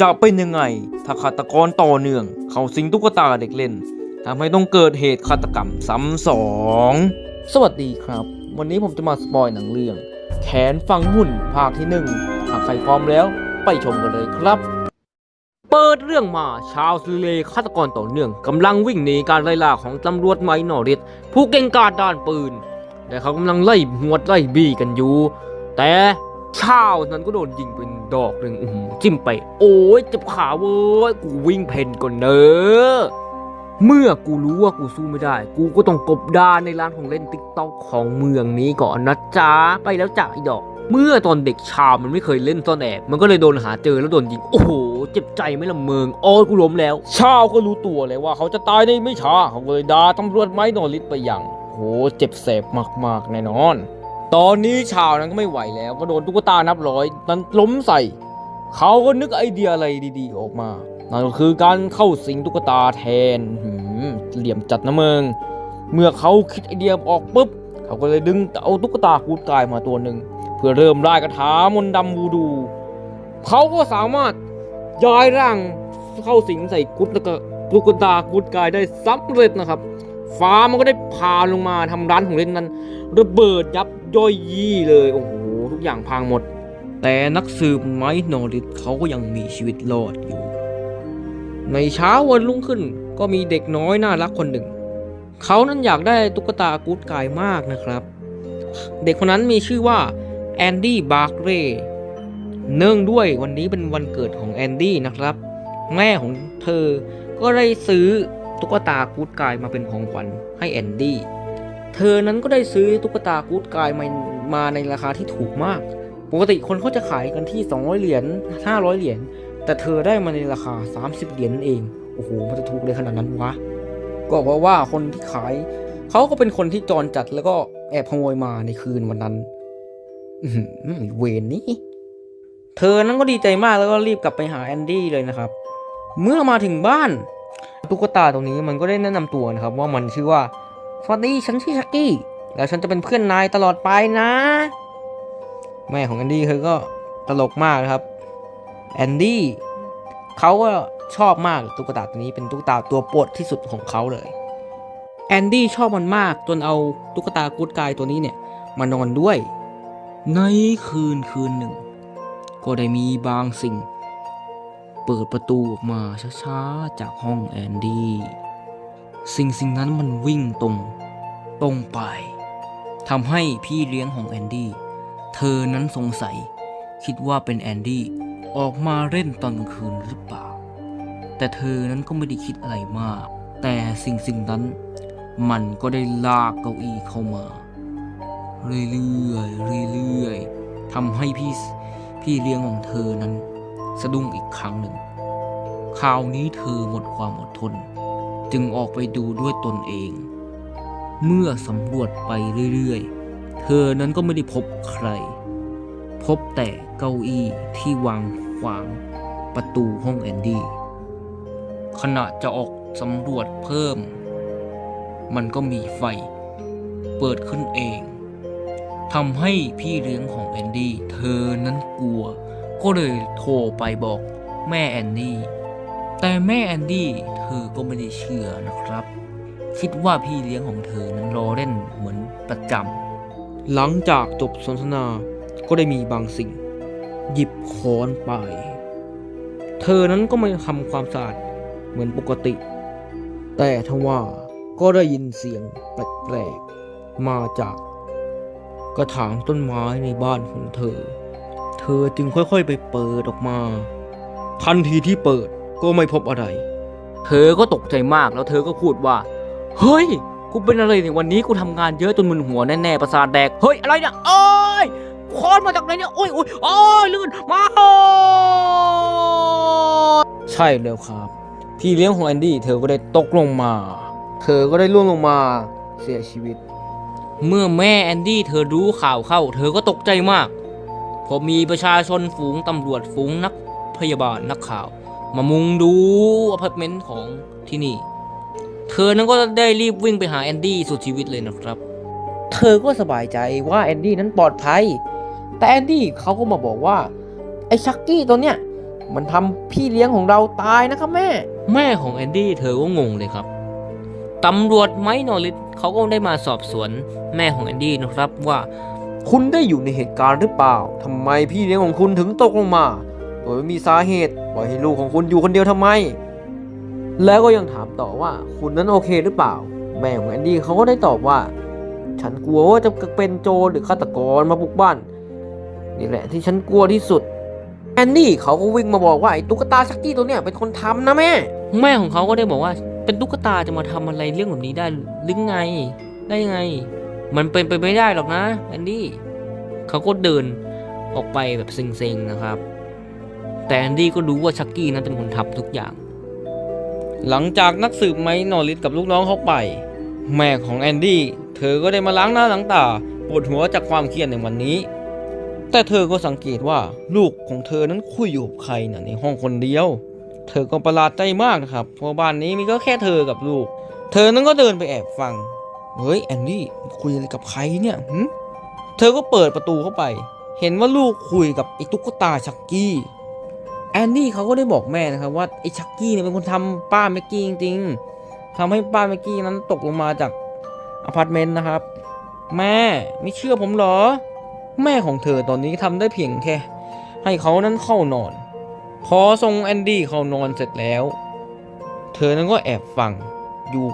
จะเป็นยังไง ถ้าฆาตกรต่อเนื่อง เขาสิงตุ๊กตาเด็กเล่นทำให้ต้องเกิดเหตุฆาตกรรมซ้ำสองสวัสดีครับ วันนี้ผมจะมาสปอยหนังเรื่อง แขนฟังหุ่นภาคที่หนึ่งหากใครพร้อมแล้ว ไปชมกันเลยครับเปิดเรื่องมาชาวซิเลฆาตกรต่อเนื่องกำลังวิ่งหนีการไล่ล่าของตำรวจไมนอริสผู้เก่งกาจด้านปืน แต่เขากำลังไล่หวดไล่บี้กันอยู่ แต่ ชาวนั้นก็โดนยิงเป็นดอกหนึ่งจิ้มไป โอ้ยเจ็บขาเว้ย กูวิ่งเพนก่อนเนอะเมื่อกูรู้ว่ากูสู้ไม่ได้ กูก็ต้องกบดานในร้านของเล่นติ๊กต็อกของเมืองนี้ก่อนนะจ๊ะ ไปแล้วจ้ะไอ้ดอก เมื่อตอนเด็กชาวมันไม่เคยเล่นซ่อนแอบมันก็เลยโดนหาเจอแล้วโดนยิง โอ้โห เจ็บใจไม่ละเมืองโอ้ยกูล้มแล้ว ชาวก็รู้ตัวเลยว่าเขาจะตายในไม่ช้าเขาเลยด่าตำรวจไม้นอริสไปอย่างโหเจ็บแสบมากๆแน่นอน ตอนนี้ชาวนั้นก็ไม่ไหวแล้ว ก็โดนตุ๊กตานับร้อย นั้นล้มใส่ เขาก็นึกไอเดียอะไรดี ๆ ออกมานั่นก็คือการเข้าสิงตุ๊กตาแทนเหลี่ยมจัดนะเมือง เมื่อเขาคิดไอเดียออกปุ๊บ เขาก็เลยดึงเอาตุ๊กตากูดกายมาตัวหนึ่งเพื่อเริ่มไล่กระถามนต์ดำวูดู เขาก็สามารถย้ายร่างเข้าสิงใส่กุดแล้วก็ตุ๊กตากุดกายได้สำเร็จนะครับ ฟ้ามันก็ได้พาลงมาทำร้านของเล่นนั้นระเบิดยับย่อยยี่เลย โอ้โห ทุกอย่างพังหมด แต่นักสืบไมค์นอริสเขาก็ยังมีชีวิตรอดอยู่ ในเช้าวันรุ่งขึ้นก็มีเด็กน้อยน่ารักคนหนึ่ง เขานั้นอยากได้ตุ๊กตากูดกายมากนะครับ เด็กคนนั้นมีชื่อว่าแอนดี้บาร์เรเนื่องด้วยวันนี้เป็นวันเกิดของแอนดี้นะครับ แม่ของเธอก็ได้ซื้อ ตุ๊กตากูดกายมาเป็นของขวัญให้แอนดี้ เธอนั้นก็ได้ซื้อตุ๊กตากูดกายมามาในราคาที่ถูกมาก ปกติคนเขาจะขายกันที่ 200 เหรียญ 500 เหรียญ แต่เธอได้มาในราคา 30 เหรียญเอง โอ้โห มันจะถูกเลยขนาดนั้นวะ ก็เพราะว่าคนที่ขาย เขาก็เป็นคนที่จรจัดแล้วก็แอบขโมยมาในคืนวันนั้นเวรนี้ เธอนั้นก็ดีใจมากแล้วก็รีบกลับไปหาแอนดี้เลยนะครับ เมื่อมาถึงบ้าน ตุ๊กตาตรงนี้มันก็ได้แนะนำตัวนะครับ ว่ามันชื่อว่าสวัสดีฉันชื่อชักกี้แล้วฉันจะเป็นเพื่อนนายตลอดไปนะ แม่ของแอนดี้เธอก็ตลกมากนะครับแอนดี้เขาก็ชอบมากตุ๊กตาตัวนี้เป็นตุ๊กตาตัวโปรดที่สุดของเขาเลยแอนดี้ชอบมันมากจนเอาตุ๊กตากูดกายตัวนี้เนี่ยมานอนด้วย ในคืนคืนหนึ่ง ก็ได้มีบางสิ่ง เปิดประตูออกมาช้าๆ จากห้องแอนดี้สิ่งสิ่งนั้นมันวิ่งตรง ตรงไปทำให้พี่เลี้ยงของแอนดี้เธอนั้นสงสัย คิดว่าเป็นแอนดี้ออกมาเล่นตอนกลางคืนหรือเปล่า แต่เธอนั้นก็ไม่ได้คิดอะไรมาก แต่สิ่งสิ่งนั้น มันก็ได้ลากเก้าอี้เข้ามา เรื่อยๆเรื่อยๆทำให้พี่พี่เลี้ยงของเธอนั้น สะดุ้งอีกครั้งหนึ่ง คราวนี้เธอหมดความอดทน จึงออกไปดูด้วยตนเอง เมื่อสำรวจไปเรื่อยๆ เธอนั้นก็ไม่ได้พบใคร พบแต่เก้าอี้ที่วางขวางประตูห้องแอนดี้ขณะจะออกสำรวจเพิ่ม มันก็มีไฟ เปิดขึ้นเองทำให้พี่เลี้ยงของแอนดี้เธอนั้นกลัว ก็เลยโทรไปบอกแม่แอนดี้แต่แม่แอนดี้เธอก็ไม่ได้เชื่อนะครับ คิดว่าพี่เลี้ยงของเธอนั้นรอเล่นเหมือนประจำหลังจากจบสนทนาก็ได้มีบางสิ่ง หยิบค้อนไป เธอนั้นก็ไม่ทำความสะอาดเหมือนปกติ แต่ทว่าก็ได้ยินเสียงแปลกๆมาจากกระถางต้นไม้ในบ้านของเธอ อจึงค่อยๆไปเปิดออกมา ทันทีที่เปิดก็ไม่พบอะไร เธอก็ตกใจมากแล้วเธอก็พูดว่า เฮ้ย กูเป็นอะไรเนี่ยวันนี้กูทำงานเยอะจนมึนหัวแน่ๆประสาทแดก เฮ้ย อะไรเนี่ยโอ้ยคอนมาจากไหนเนี่ย โอ้ยโอ้ยโอ้ยลื่นมาโอ้ยใช่แล้วครับ พี่เลี้ยงของแอนดี้เธอก็ได้ตกลงมา เธอก็ได้ล่วงลงมาเสียชีวิต เมื่อแม่แอนดี้เธอรู้ข่าวเข้า เธอก็ตกใจมาก พอมีประชาชนฝูงตำรวจฝูงนักพยาบาลนักข่าว มามุงดูอพาร์ตเมนต์ของที่นี่ เธอนั้นก็ได้รีบวิ่งไปหาแอนดี้สุดชีวิตเลยนะครับ เธอก็สบายใจว่าแอนดี้นั้นปลอดภัย แต่แอนดี้เขาก็มาบอกว่า ไอ้ชักกี้ตัวเนี้ยมันทำพี่เลี้ยงของเราตายนะครับแม่ แม่ของแอนดี้เธอก็งงเลยครับตำรวจไมค์นอริสเขาก็ได้มาสอบสวนแม่ของแอนดี้นะครับว่า คุณได้อยู่ในเหตุการณ์หรือเปล่าทำไมพี่เลี้ยงของคุณถึงตกลงมา โดยไม่มีสาเหตุปล่อยให้ลูกของคุณอยู่คนเดียวทำไม แล้วก็ยังถามต่อว่าคุณนั้นโอเคหรือเปล่า แม่ของแอนดี้เขาก็ได้ตอบว่า ฉันกลัวว่าจะเป็นโจรหรือฆาตกรมาบุกบ้าน นี่แหละที่ฉันกลัวที่สุดแอนดี้เขาก็วิ่งมาบอกว่าไอ้ตุ๊กตาชักกี้ตัวเนี้ยเป็นคนทำนะแม่ แม่ของเขาก็ได้บอกว่า เป็นตุ๊กตาจะมาทำอะไรเรื่องแบบนี้ได้หรือไง ได้ยังไง มันเป็นไปไม่ได้หรอกนะแอนดี้เขาก็เดินออกไปแบบเซ็งๆนะครับ แต่แอนดี้ก็รู้ว่าชักกี้นั้นเป็นคนทำทุกอย่าง หลังจากนักสืบไมค์นอริสกับลูกน้องเขาไป แม่ของแอนดี้เธอก็ได้มาล้างหน้าล้างตาปวดหัวจากความเครียดในวันนี้ แต่เธอก็สังเกตว่าลูกของเธอนั้นคุยอยู่กับใครนะในห้องคนเดียว เธอก็ประหลาดใจมากนะครับเพราะบ้านนี้มีก็แค่เธอกับลูก เธอนั้นก็เดินไปแอบฟัง เฮ้ยแอนดี้คุยอะไรกับใครเนี่ยหึเธอก็เปิดประตูเข้าไป เห็นว่าลูกคุยกับไอ้ตุ๊กตาชักกี้แอนดี้เขาก็ได้บอกแม่นะครับว่าไอ้ชักกี้เนี่ยเป็นคนทำป้าแม็กกี้จริงๆทำให้ป้าแม็กกี้นั้นตกลงมาจากอพาร์ตเมนต์นะครับ แม่ไม่เชื่อผมเหรอ แม่ของเธอตอนนี้ทำได้เพียงแค่ ให้เขานั้นเข้านอน พอส่งแอนดี้เข้านอนเสร็จแล้ว เธอนั้นก็แอบฟังอยู่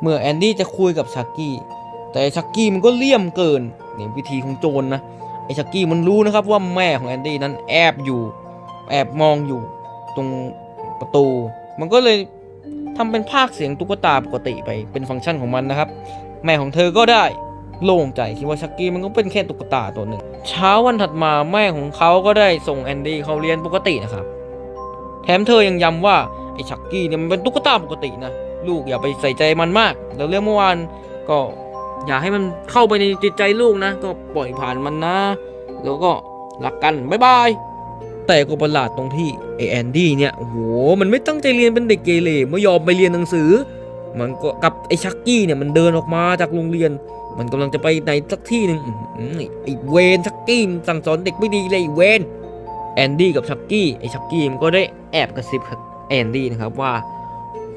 เมื่อแอนดี้จะคุยกับชักกี้ แต่ชักกี้มันก็เลี่ยมเกินเนี่ยวิธีของโจรนะไอ้ชักกี้มันรู้นะครับว่าแม่ของแอนดี้นั้นแอบอยู่ แอบมองอยู่ตรงประตู มันก็เลยทำเป็นภาคเสียงตุ๊กตาปกติไปเป็นฟังก์ชันของมันนะครับ แม่ของเธอก็ได้โล่งใจคิดว่าชักกี้มันก็เป็นแค่ตุ๊กตาตัวหนึ่ง เช้าวันถัดมาแม่ของเขาก็ได้ส่งแอนดี้เขาเรียนปกตินะครับ แถมเธอยังย้ำว่าไอ้ชักกี้เนี่ยมันเป็นตุ๊กตาปกตินะ ลูกอย่าไปใส่ใจมันมากแล้วเรื่องเมื่อวานก็อย่าให้มันเข้าไปในจิตใจลูกนะ ก็ปล่อยผ่านมันนะ แล้วก็รักกันบ๊ายบายแต่ก็ประหลาดตรงที่ไอแอนดี้เนี่ยโหมันไม่ตั้งใจเรียนเป็นเด็กเกเรไม่ยอมไปเรียนหนังสือ มันก็กับไอชักกี้เนี่ยมันเดินออกมาจากโรงเรียน มันกำลังจะไปไหนสักที่หนึ่งไอเวนชักกี้สั่งสอนเด็กไม่ดีเลยไอเวนแอนดี้กับชักกี้ไอชักกี้มันก็ได้แอบกระซิบกับแอนดี้นะครับว่า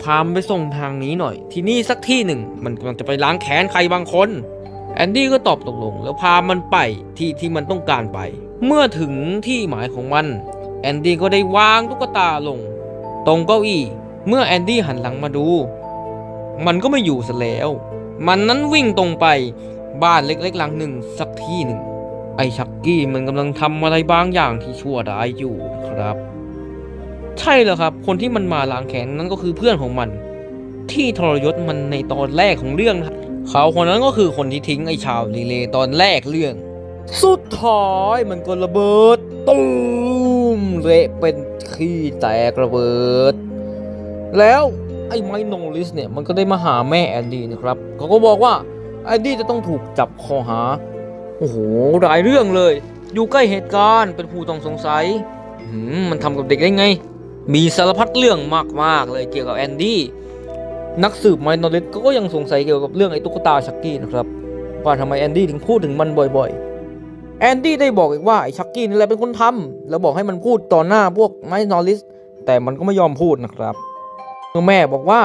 พามไปส่งทางนี้หน่อย ที่นี่สักที่หนึ่ง มันกำลังจะไปล้างแค้นใครบางคน แอนดี้ก็ตอบตกลง แล้วพามันไปที่ที่มันต้องการไป เมื่อถึงที่หมายของมัน แอนดี้ก็ได้วางตุ๊กตาลง ตรงเก้าอี้ เมื่อแอนดี้หันหลังมาดู มันก็ไม่อยู่ซะแล้ว มันนั้นวิ่งตรงไปบ้านเล็กๆหลังหนึ่งสักที่หนึ่ง ไอ้ชักกี้มันกำลังทำอะไรบางอย่างที่ชั่วร้ายอยู่ครับ ใช่แล้วครับ คนที่มันมาล้างแค้นนั่นก็คือเพื่อนของมัน ที่ทรยศมันในตอนแรกของเรื่องนะครับเขาคนนั้นก็คือคนที่ทิ้งไอ้ชาวลีเลตอนแรกเรื่อง สุดท้ายมันก็ระเบิดตูมเละเป็นขี้แตกระเบิด แล้วไอ้ไมโนลิสเนี่ยมันก็ได้มาหาแม่แอนดี้นะครับเขาก็บอกว่าแอนดี้จะต้องถูกจับข้อหาโอ้โหหลายเรื่องเลย อยู่ใกล้เหตุการณ์เป็นผู้ต้องสงสัยมมันทำกับเด็กได้ไง มีสารพัดเรื่องมากๆเลยเกี่ยวกับแอนดี้นักสืบไมโนลิสก็ยังสงสัยเกี่ยวกับเรื่องไอ้ตุ๊กตาชักกี้นะครับว่าทำไมแอนดี้ถึงพูดถึงมันบ่อยๆ แอนดี้ได้บอกอีกว่าไอ้ชักกี้นี่แหละเป็นคนทำแล้วบอกให้มันพูดต่อหน้าพวกไมโนลิสแต่มันก็ไม่ยอมพูดนะครับเมื่อแม่บอกว่า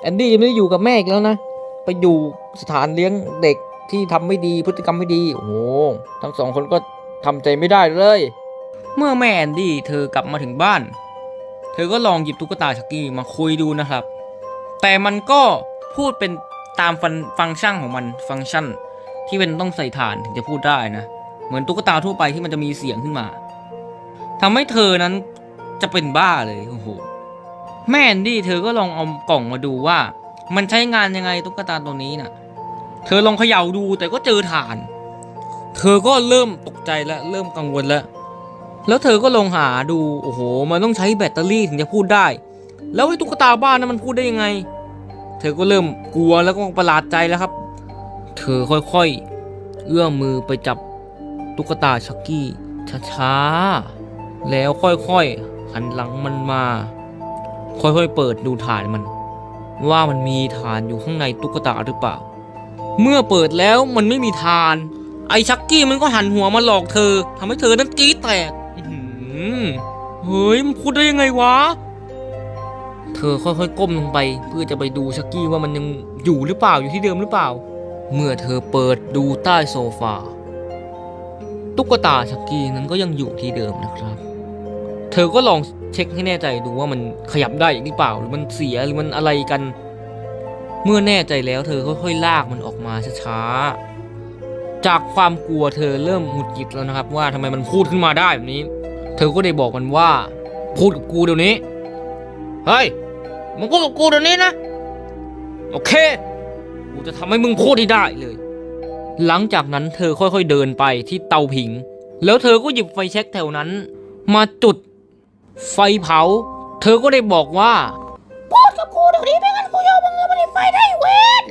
แอนดี้จะไม่ได้อยู่กับแม่อีกแล้วนะ ไปอยู่สถานเลี้ยงเด็กที่ทำไม่ดีพฤติกรรมไม่ดีโอ้โหทั้งสองคนก็ทำใจไม่ได้เลย เมื่อแม่แอนดี้เธอกลับมาถึงบ้าน เธอก็ลองหยิบตุ๊กตาชักกี้มาคุยดูนะครับ แต่มันก็พูดเป็นตามฟังฟังก์ชันของมันฟังก์ชันที่เป็นต้องใส่ฐานถึงจะพูดได้นะ เหมือนตุ๊กตาทั่วไปที่มันจะมีเสียงขึ้นมาทำให้เธอนั้นจะเป็นบ้าเลยโอ้โหแม่นดี้เธอก็ลองเอากล่องมาดูว่า มันใช้งานยังไงตุ๊กตาตัวนี้น่ะ เธอลองเขย่าดูแต่ก็เจอฐาน เธอก็เริ่มตกใจแล้วเริ่มกังวลแล้ว แล้วเธอก็ลองหาดู โอ้โห มันต้องใช้แบตเตอรี่ถึงจะพูดได้ แล้วไอ้ตุ๊กตาบ้านนั้นมันพูดได้ยังไง เธอก็เริ่มกลัวแล้วก็ประหลาดใจแล้วครับ เธอค่อยๆ เอื้อมมือไปจับตุ๊กตาชักกี้ช้าๆ แล้วค่อยๆ หันหลังมันมา ค่อยๆ เปิดดูฐานมัน ว่ามันมีฐานอยู่ข้างในตุ๊กตาหรือเปล่า เมื่อเปิดแล้วมันไม่มีฐาน ไอ้ชักกี้มันก็หันหัวมาหลอกเธอทำให้เธอนั้นกรี๊ดแตก เฮ้ยมันพูดได้ยังไงวะ เธอค่อยๆก้มลงไป เพื่อจะไปดูชักกี้ว่ามันยังอยู่หรือเปล่าอยู่ที่เดิมหรือเปล่า เมื่อเธอเปิดดูใต้โซฟาตุ๊กตาชักกี้นั้นก็ยังอยู่ที่เดิมนะครับ เธอก็ลองเช็คให้แน่ใจดูว่ามันขยับได้หรือเปล่า หรือมันเสียหรือมันอะไรกัน เมื่อแน่ใจแล้วเธอค่อยๆลากมันออกมาช้าๆ จากความกลัวเธอเริ่มหงุดหงิดแล้วนะครับ ว่าทำไมมันพูดขึ้นมาได้แบบนี้ เธอก็ได้บอกมันว่า พูดกับกูเดี๋ยวนี้ เฮ้ย มึงพูดกับกูเดี๋ยวนี้นะ โอเค กูจะทำให้มึงพูดให้ได้เลย หลังจากนั้นเธอค่อยๆเดินไปที่เตาผิง แล้วเธอก็หยิบไฟแช็กแถวนั้น มาจุด ไฟเผา เธอก็ได้บอกว่า พูดกับกูเดี๋ยวนี้ไม่งั้นกูจะเอามึงมาในไฟได้เว้น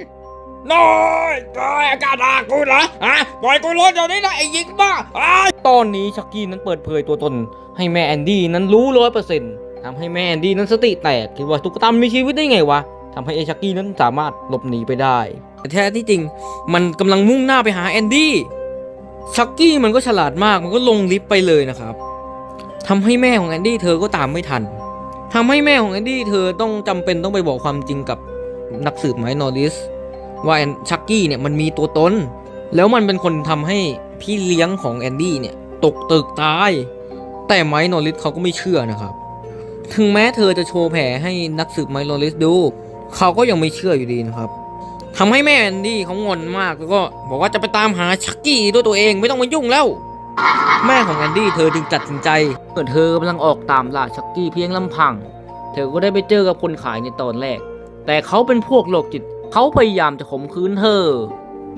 น้อยน้อยกล้าด่ากูเหรอฮะปล่อยกูรถเดี๋ยวนี้นะไอ้ยิงบ้าอ้ายตอนนี้ชักกี้นั้นเปิดเผยตัวตน ให้แม่แอนดี้นั้นรู้ร้อยเปอร์เซ็นต์ทำให้แม่แอนดี้นั้นสติแตกคิดว่าตุ๊กตามีชีวิตได้ไงวะทำให้ไอ้ชักกี้นั้นสามารถหลบหนีไปได้ แต่แท้ที่จริง มันกำลังมุ่งหน้าไปหาแอนดี้ชักกี้มันก็ฉลาดมากมันก็ลงลิฟต์ไปเลยนะครับทำให้แม่ของแอนดี้เธอก็ตามไม่ทันทำให้แม่ของแอนดี้เธอต้องจำเป็นต้องไปบอกความจริงกับนักสืบไมค์นอริส ว่าแอนชักกี้เนี่ยมันมีตัวตน แล้วมันเป็นคนทำให้พี่เลี้ยงของแอนดี้เนี่ยตกตึกตาย แต่ไมค์นอริสเขาก็ไม่เชื่อนะครับ ถึงแม้เธอจะโชว์แผลให้นักสืบไมค์นอริสดู เขาก็ยังไม่เชื่ออยู่ดีนะครับทำให้แม่แอนดี้เขางอนมากแล้วก็บอกว่าจะไปตามหาชักกี้ด้วยตัวเองไม่ต้องมายุ่งแล้ว แม่ของแอนดี้เธอจึงตัดสินใจเมื่อเธอกำลังออกตามล่าชักกี้เพียงลำพัง เธอก็ได้ไปเจอกับคนขายในตอนแรก แต่เขาเป็นพวกโรคจิต เขาพยายามจะข่มขืนเธอ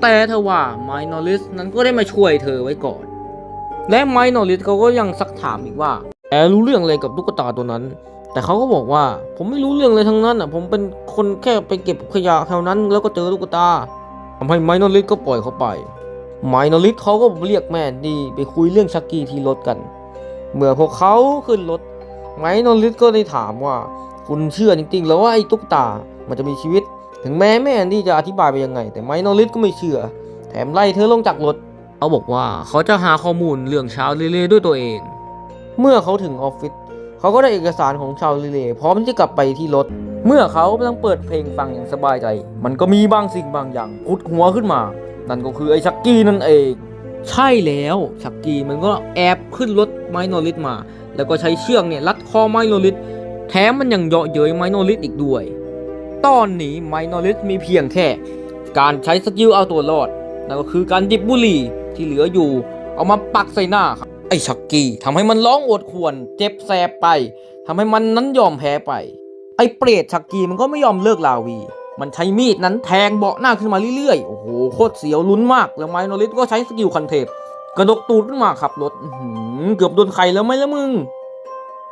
แต่เธอว่าไมโนลิสนั้นก็ได้มาช่วยเธอไว้ก่อน และไมโนลิสเขาก็ยังซักถามอีกว่าแกรู้เรื่องอะไรกับตุ๊กตาตัวนั้น แต่เขาก็บอกว่าผมไม่รู้เรื่องเลยทั้งนั้นอะ ผมเป็นคนแค่ไปเก็บขยะแถวนั้น แล้วก็เจอตุ๊กตาทำให้ไมโนลิสก็ปล่อยเขาไปไมโนลิสเขาก็เรียกแม่ดีไปคุยเรื่องชักกี้ที่รถกัน เมื่อพวกเขาขึ้นรถไมโนลิสก็ได้ถามว่า คุณเชื่อจริงๆแล้วว่าไอ้ตุ๊กตามันจะมีชีวิต ถึงแม้แม่แอนดี้จะอธิบายไปยังไง แต่ไมโนลิสก็ไม่เชื่อ แถมไล่เธอลงจากรถ เขาบอกว่าเขาจะหาข้อมูลเรื่องชาวลิเลย์ด้วยตัวเอง เมื่อเขาถึงออฟฟิศเขาก็ได้เอกสารของชาวลิเลย์พร้อมที่จะกลับไปที่รถ เมื่อเขากำลังเปิดเพลงฟังอย่างสบายใจ มันก็มีบางสิ่งบางอย่างพุดหัวขึ้นมา นั่นก็คือไอ้ชักกี้นั่นเอง ใช่แล้วชักกี้มันก็แอบขึ้นรถไมโนลิสมา แล้วก็ใช้เชือกเนี่ยรัดคอไมโนลิสแถมมันยังเยาะเย้ยไมโนลิสอีกด้วย ตอนนี้ไมโนลิสมีเพียงแค่ การใช้สกิลเอาตัวรอด นั่นก็คือการดิบบุหรี่ที่เหลืออยู่ เอามาปักใส่หน้าครับไอ้ชักกี้ทำให้มันร้องโอดควรเจ็บแสบไปทำให้มันนั้นยอมแพ้ไป ไอ้เปรตชักกี้มันก็ไม่ยอมเลิกลาวี มันใช้มีดนั้นแทงเบาะหน้าขึ้นมาเรื่อยๆ โอ้โหโคตรเสียวลุ้นมาก แล้วไมโนลิสก็ใช้สกิลคันเทปกระดกตูดขึ้นมาขับรถเกือบโดนใครแล้วไหมละมึง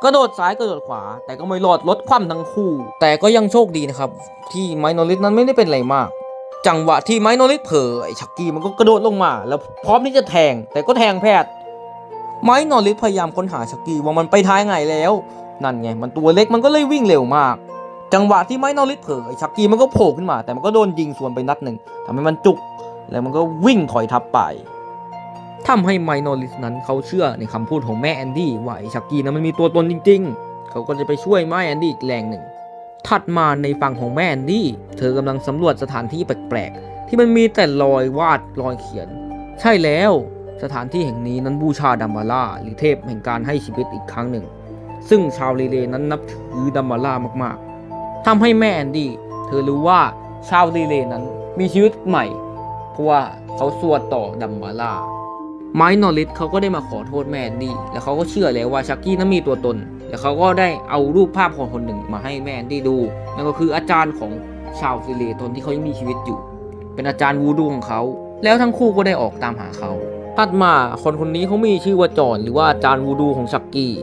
กระโดดซ้ายกระโดดขวา แต่ก็ไม่รอดรถคว่ำทั้งคู่ แต่ก็ยังโชคดีนะครับ ที่ไมโนลิสนั้นไม่ได้เป็นอะไรมาก จังหวะที่ไมโนลิสเผลอไอ้ชักกี้มันก็กระโดดลงมา แล้วพร้อมที่จะแทง แต่ก็แทงแพทย์ไมโนลิสพยายามค้นหาชักกี้ว่ามันไปท้ายไงแล้ว นั่นไงมันตัวเล็กมันก็เลยวิ่งเร็วมาก จังหวะที่ไมโนลิสเผลอไอ้ชักกี้มันก็โผล่ขึ้นมา แต่มันก็โดนยิงสวนไปนัดหนึ่งทำให้มันจุก แล้วมันก็วิ่งถอยทับไป ทำให้ไมโนลิสนั้นเขาเชื่อในคำพูดของแม่แอนดี้ว่าไอ้ชักกี้นั้นมันมีตัวตนจริง ๆ เขาก็จะไปช่วยแม่แอนดี้อีกแรงหนึ่ง ถัดมาในฝั่งของแม่แอนดี้ เธอกำลังสำรวจสถานที่แปลกๆ ที่มันมีแต่รอยวาดรอยเขียน ใช่แล้วสถานที่แห่งนี้นั้นบูชาดัมบาร่าหรือเทพแห่งการให้ชีวิตอีกครั้งหนึ่ง ซึ่งชาวเรเลนั้นนับถือดัมบาร่ามากๆทำให้แม่แอนดี้เธอรู้ว่าชาวเรเลนั้นมีชีวิตใหม่ เพราะว่าเขาสวดต่อดัมบาร่า ไมค์นอริสเขาก็ได้มาขอโทษแม่แอนดี้แล้วเขาก็เชื่อแล้วว่าชักกี้นั้นมีตัวตน แล้วเขาก็ได้เอารูปภาพของคนหนึ่งมาให้แม่แอนดี้ดู นั่นก็คืออาจารย์ของชาวฟิเลตอนที่เขายังมีชีวิตอยู่ เป็นอาจารย์วูดูของเขา แล้วทั้งคู่ก็ได้ออกตามหาเขาตัดมาคนคนนี้เขามีชื่อว่าจอห์นหรือว่าอาจารย์วูดูของชักกี้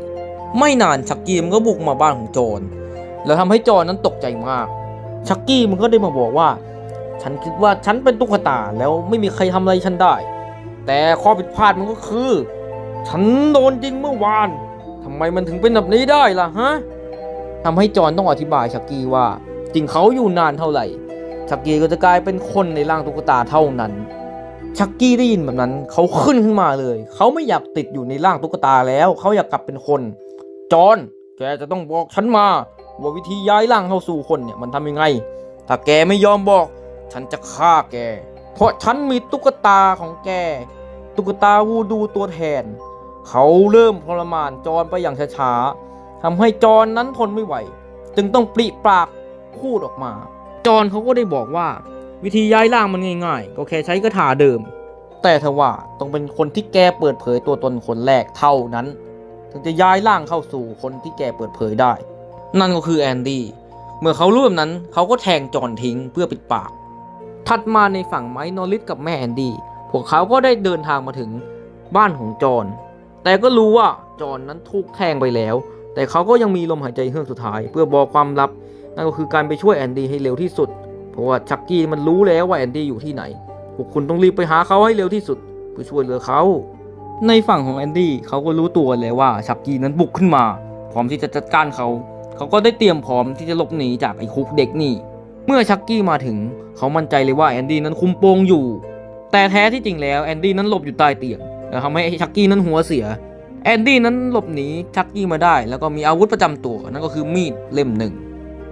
ไม่นานชักกี้มันก็บุกมาบ้านของจอห์นแล้วทำให้จอห์นนั้นตกใจมาก ชักกี้มันก็ได้มาบอกว่า ฉันคิดว่าฉันเป็นตุ๊กตาแล้วไม่มีใครทำอะไรฉันได้ แต่ข้อผิดพลาดมันก็คือ ฉันโดนยิงเมื่อวานทำไมมันถึงเป็นแบบนี้ได้ล่ะฮะทำให้จอห์นต้องอธิบายชักกี้ว่าจริงเขาอยู่นานเท่าไหร่ ชักกี้ก็จะกลายเป็นคนในร่างตุ๊กตาเท่านั้น ชักกี้ได้ยินแบบนั้นเขาขึ้นขึ้นมาเลย เขาไม่อยากติดอยู่ในร่างตุ๊กตาแล้ว เขาอยากกลับเป็นคน จอห์นแกจะต้องบอกฉันมา ว่าวิธีย้ายร่างเข้าสู่คนเนี่ยมันทำยังไง ถ้าแกไม่ยอมบอก ฉันจะฆ่าแก เพราะฉันมีตุ๊กตาของแก ตุ๊กตาวูดูตัวแทน เขาเริ่มทรมานจอนไปอย่างช้าๆทำให้จอนนั้นทนไม่ไหว จึงต้องปริปากพูดออกมา จอนเขาก็ได้บอกว่า วิธีย้ายร่างมันง่าย ๆ ก็แค่ใช้คาถาเดิม แต่ทว่าต้องเป็นคนที่แกเปิดเผยตัวตนคนแรกเท่านั้น ถึงจะย้ายร่างเข้าสู่คนที่แกเปิดเผยได้ นั่นก็คือแอนดี้เมื่อเขารู้แบบนั้นเขาก็แทงจอนทิ้งเพื่อปิดปาก ถัดมาในฝั่งไมค์นอริสกับแม่แอนดี้ วกเขาก็ได้เดินทางมาถึงบ้านของจอห์นแต่ก็รู้ว่าจอห์นนั้นถูกแทงไปแล้ว แต่เขาก็ยังมีลมหายใจเฮือกสุดท้าย เพื่อบอกความลับ นั่นก็คือการไปช่วยแอนดี้ให้เร็วที่สุด เพราะว่าชักกี้มันรู้แล้วว่าแอนดี้อยู่ที่ไหน พวกคุณต้องรีบไปหาเขาให้เร็วที่สุดเพื่อช่วยเหลือเขา ในฝั่งของแอนดี้เขาก็รู้ตัวเลยว่าชักกี้นั้นบุกขึ้นมา พร้อมที่จะจัดการเขา เขาก็ได้เตรียมพร้อมที่จะหลบหนีจากไอ้คุกเด็กนี่ เมื่อชักกี้มาถึง เขามั่นใจเลยว่าแอนดี้นั้นคุมโปงอยู่ แต่แท้ที่จริงแล้วแอนดี้นั้นหลบอยู่ใต้เตียงแล้วทำให้ชักกี้นั้นหัวเสีย แอนดี้นั้นหลบหนีชักกี้มาได้ แล้วก็มีอาวุธประจำตัวนั่นก็คือมีดเล่มหนึ่ง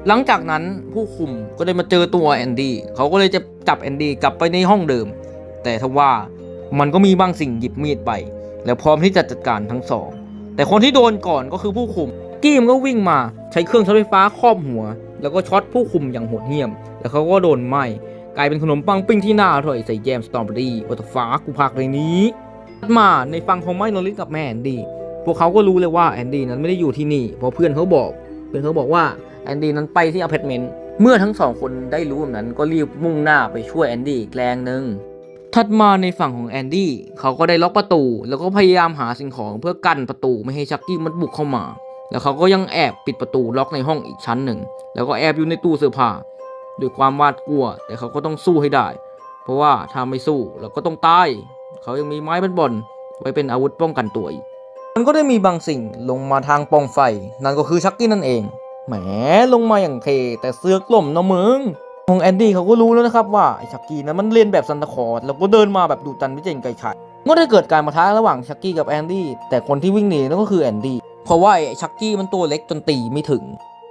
หลังจากนั้นผู้คุมก็ได้มาเจอตัวแอนดี้เขาก็เลยจะจับแอนดี้กลับไปในห้องเดิม แต่ทว่ามันก็มีบางสิ่งหยิบมีดไป แล้วพร้อมที่จะจัดการทั้งสอง แต่คนที่โดนก่อนก็คือผู้คุมกี้มนก็วิ่งมาใช้เครื่องช็อตไฟฟ้าครอบหัว แล้วก็ช็อตผู้คุมอย่างโหดเหี้ยม แล้วเขาก็โดนไหม้ กลายเป็นขนมปังปิ้งที่น่าอร่อยใส่แยมสตรอเบอรี่วัตฟ้ากูพักเลยนี้ถัดมาในฟังของไมโนลิสกับแม่แอนดี้พวกเขาก็รู้เลยว่าแอนดี้นั้นไม่ได้อยู่ที่นี่เพราะเพื่อนเขาบอก เพื่อนเขาบอกว่าแอนดี้นั้นไปที่อพาร์ตเมนต์เมื่อทั้งสองคนได้รู้แบบนั้นก็รีบมุ่งหน้าไปช่วยแอนดี้อีกแรงหนึ่งถัดมาในฝั่งของแอนดี้เขาก็ได้ล็อกประตู แล้วก็พยายามหาสิ่งของเพื่อกั้นประตูไม่ให้ชักกี้มันบุกเข้ามา แล้วเขาก็ยังแอบปิดประตูล็อกในห้องอีกชั้นหนึ่ง แล้วก็แอบอยู่ในตู้เสื้อผ้า ด้วยความหวาดกลัว แต่เขาก็ต้องสู้ให้ได้ เพราะว่าถ้าไม่สู้เราก็ต้องตาย เขายังมีไม้เป็นบอลไว้เป็นอาวุธป้องกันตัวอีกมันก็ได้มีบางสิ่งลงมาทางปล่องไฟ นั่นก็คือชักกี้นั่นเองแหมลงมาอย่างเทแต่เสือกล่มนะมึงของแอนดี้เขาก็รู้แล้วนะครับว่าไอ้ชักกี้นั้นมันเรียนแบบซันตาคอร์สแล้วก็เดินมาแบบดูดันไม่เจงไกลขาดก็ได้เกิดการมาท้าระหว่างชักกี้กับแอนดี้แต่คนที่วิ่งหนีนั่นก็คือแอนดี้เพราะว่าไอ้ชักกี้มันตัวเล็กจนตีไม่ถึง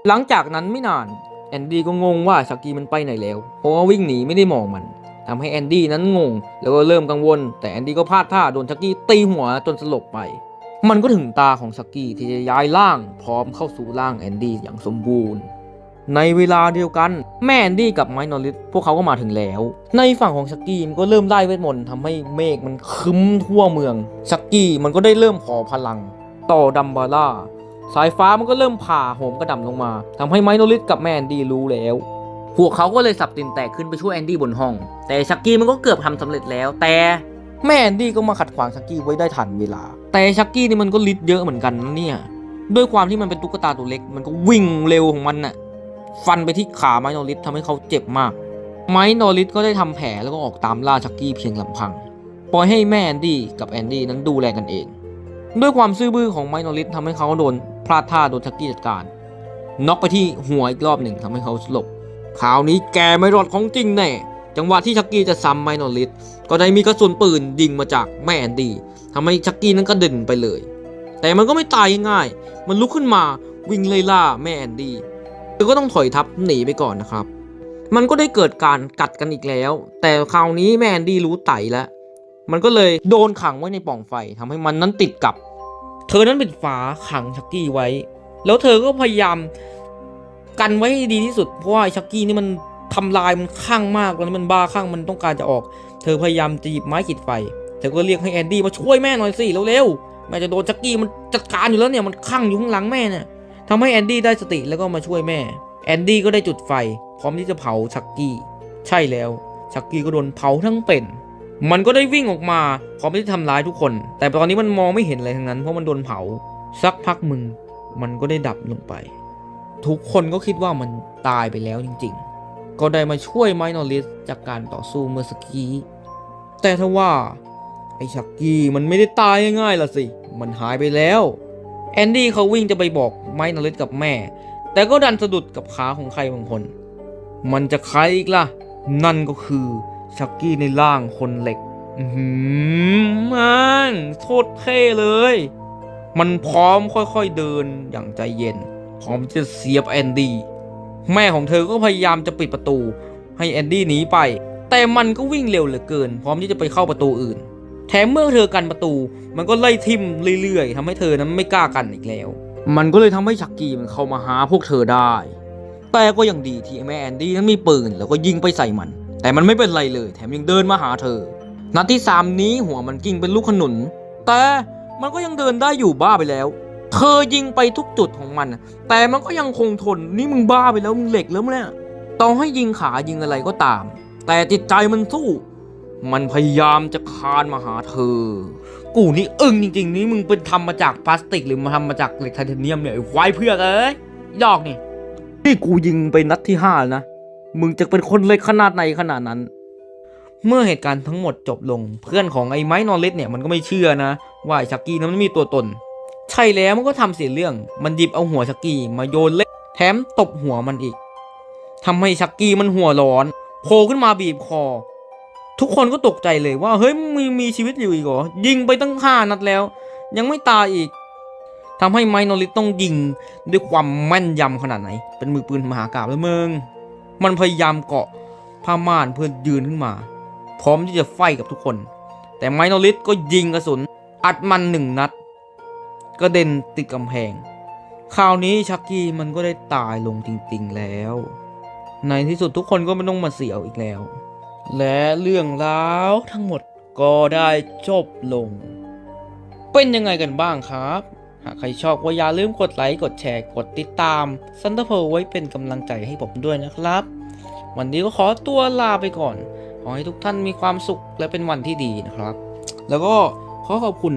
หลังจากนั้นไม่นาน แอนดี้ก็งงว่าชักกี้มันไปไหนแล้ว เพราะว่าวิ่งหนีไม่ได้มองมันทำให้แอนดี้นั้นงง แล้วก็เริ่มกังวล แต่แอนดี้ก็พลาดท่าโดนชักกี้ตีหัวจนสลบไป มันก็ถึงตาของชักกี้ที่จะย้ายร่าง พร้อมเข้าสู่ร่างแอนดี้อย่างสมบูรณ์ ในเวลาเดียวกันแม่แอนดี้กับไมโนริสพวกเขาก็มาถึงแล้ว ในฝั่งของชักกี้มันก็เริ่มไล่เวทมนต์ทำให้เมฆมันคึ้มทั่วเมืองชักกี้มันก็ได้เริ่มขอพลัง ต่อดัมบาร่า สายฟ้ามันก็เริ่มผ่าโหมกระหน่ำลงมาทำให้ไมโนริสกับแม่แอนดี้รู้แล้ว พวกเขาก็เลยสับตินแตกขึ้นไปช่วยแอนดี้บนห้อง แต่ชักกี้มันก็เกือบทำสำเร็จแล้ว แต่แม่แอนดี้ก็มาขัดขวางชักกี้ไว้ได้ทันเวลา แต่ชักกี้นี่มันก็ลิดเยอะเหมือนกันนะเนี่ยด้วยความที่มันเป็นตุ๊กตาตัวเล็ก มันก็วิ่งเร็วของมันน่ะฟันไปที่ขาไมโนริสทำให้เขาเจ็บมาก ไมโนริสก็ได้ทำแผลแล้วก็ออกตามล่าชักกี้เพียงลำพัง ปล่อยให้แม่แอนดี้กับแอนดี้นั้นดูแลกันเอง ด้วยความซื่อบื้อของไมโนริสทำให้เขาโดนพลาดท่าโดนชักกี้จัดการน็อกไปที่หัวอีกรอบหนึ่งทำให้เขาสลบคราวนี้แกไม่รอดของจริงแน่จังหวะที่ชักกี้จะซ้ำไมโนริสก็ได้มีกระสุนปืนยิงมาจากแม่แอนดี้ทำให้ชักกี้นั้นกระเด็นไปเลย แต่มันก็ไม่ตายง่าย มันลุกขึ้นมาวิ่งไล่ล่าแม่แอนดี้เธอก็ต้องถอยทับหนีไปก่อนนะครับ มันก็ได้เกิดการกัดกันอีกแล้ว แต่คราวนี้แม่แอนดี้รู้ไตแล้ว มันก็เลยโดนขังไว้ในปล่องไฟทำให้มันนั้นติดกับ เธอนั้นเป็นฝาขังชักกี้ไว้ แล้วเธอก็พยายามกันไว้ให้ดีที่สุด เพราะว่าชักกี้นี่มันทำลายมันข้างมากแล้วมันบ้าข้างมันต้องการจะออก เธอพยายามจะหยิบไม้ขีดไฟ เธอก็เรียกให้แอนดี้มาช่วยแม่หน่อยสิเร็วๆ แม่จะโดนชักกี้มันจัดการอยู่แล้วเนี่ยมันข้างอยู่ข้างหลังแม่เนี่ยทำให้แอนดี้ได้สติแล้วก็มาช่วยแม่ แอนดี้ก็ได้จุดไฟ พร้อมที่จะเผาชักกี้ ใช่แล้ว ชักกี้ก็โดนเผาทั้งเป็น มันก็ได้วิ่งออกมาพร้อมที่จะทำร้ายทุกคน แต่ตอนนี้มันมองไม่เห็นอะไรทั้งนั้นเพราะมันโดนเผา สักพักมึง มันก็ได้ดับลงไป ทุกคนก็คิดว่ามันตายไปแล้วจริง ๆ ก็ได้มาช่วยไมโนลิสจากการต่อสู้เมื่อสกี้แต่ถ้าว่าไอ้ชักกี้มันไม่ได้ตายง่ายๆล่ะสิ มันหายไปแล้วแอนดี้เขาวิ่งจะไปบอกไมค์นอริสกับแม่ แต่ก็ดันสะดุดกับขาของใครบางคน มันจะใครอีกล่ะ นั่นก็คือ ชักกี้ในร่างคนเหล็ก อือหือมันโคตรเท่เลย มันพร้อมค่อยๆเดินอย่างใจเย็น พร้อมจะเสียบแอนดี้ แม่ของเธอก็พยายามจะปิดประตู ให้แอนดี้หนีไป แต่มันก็วิ่งเร็วเหลือเกิน พร้อมที่จะไปเข้าประตูอื่น แถมเมื่อเธอกันประตู มันก็ไล่ทิมเรื่อยๆทำให้เธอนั้นไม่กล้ากันอีกแล้ว มันก็เลยทำให้ชักกี้มันเข้ามาหาพวกเธอได้ แต่ก็ยังดีที่แม่แอนดี้นั้นมีปืนแล้วก็ยิงไปใส่มัน แต่มันไม่เป็นไรเลย แถมยังเดินมาหาเธอ นัดที่สามนี้หัวมันกิ้งเป็นลูกขนุน แต่มันก็ยังเดินได้อยู่บ้าไปแล้ว เธอยิงไปทุกจุดของมัน แต่มันก็ยังคงทน นี่มึงบ้าไปแล้วมึงเหล็กแล้วเนี่ยต่อให้ยิงขายิงอะไรก็ตาม แต่จิตใจมันสู้ มันพยายามจะคานมาหาเธอ กูนี่อึ้งจริง ๆ นี่มึงเป็นทำมาจากพลาสติก หรือมาทำมาจากเหล็กไทเทเนียมเนี่ยไอ้ควายเพือกเอ้ยอีดอกนี่นี่กูยิงไปนัดที่ห้าแล้วนะ มึงจะเป็นคนเล็กขนาดไหนขนาดนั้น เมื่อเหตุการณ์ทั้งหมดจบลง เพื่อนของไอ้ไม้นอนเล็ดเนี่ยมันก็ไม่เชื่อนะว่าชักกี้นั้นมันมีตัวตน ใช่แล้วมันก็ทำเสียเรื่อง มันหยิบเอาหัวชักกี้มาโยนเล่นแถมตบหัวมันอีกทำให้ชักกี้มันหัวร้อนโผล่ขึ้นมาบีบคอ ทุกคนก็ตกใจเลยว่าเฮ้ยมีมีชีวิตอยู่อีกเหรอยิงไปตั้งห้านัดแล้ว ยังไม่ตายอีกทำให้ไมโนริต้องยิงด้วยความแม่นยำขนาดไหน เป็นมือปืนมหากราบแล้วมึง มันพยายามเกาะผ้าม่านเพื่อยืนขึ้นมา พร้อมที่จะไฟกับทุกคน แต่ไมโนริก็ยิงกระสุน อัดมันหนึ่งนัดกระเด็นติดกำแพง คราวนี้ชักกี้มันก็ได้ตายลงจริงๆแล้ว ในที่สุดทุกคนก็ไม่ต้องมาเสียวอีกแล้ว และเรื่องราวทั้งหมดก็ได้จบลง เป็นยังไงกันบ้างครับ หากใครชอบก็อย่าลืมกดไลค์ กดแชร์ กดติดตามซันเดอร์เพไว้เป็นกำลังใจให้ผมด้วยนะครับ วันนี้ก็ขอตัวลาไปก่อน ขอให้ทุกท่านมีความสุขและเป็นวันที่ดีนะครับ แล้วก็ขอขอบคุณ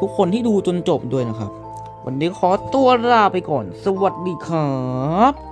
ทุกคนที่ดูจนจบด้วยนะครับ วันนี้ขอตัวลาไปก่อน สวัสดีครับ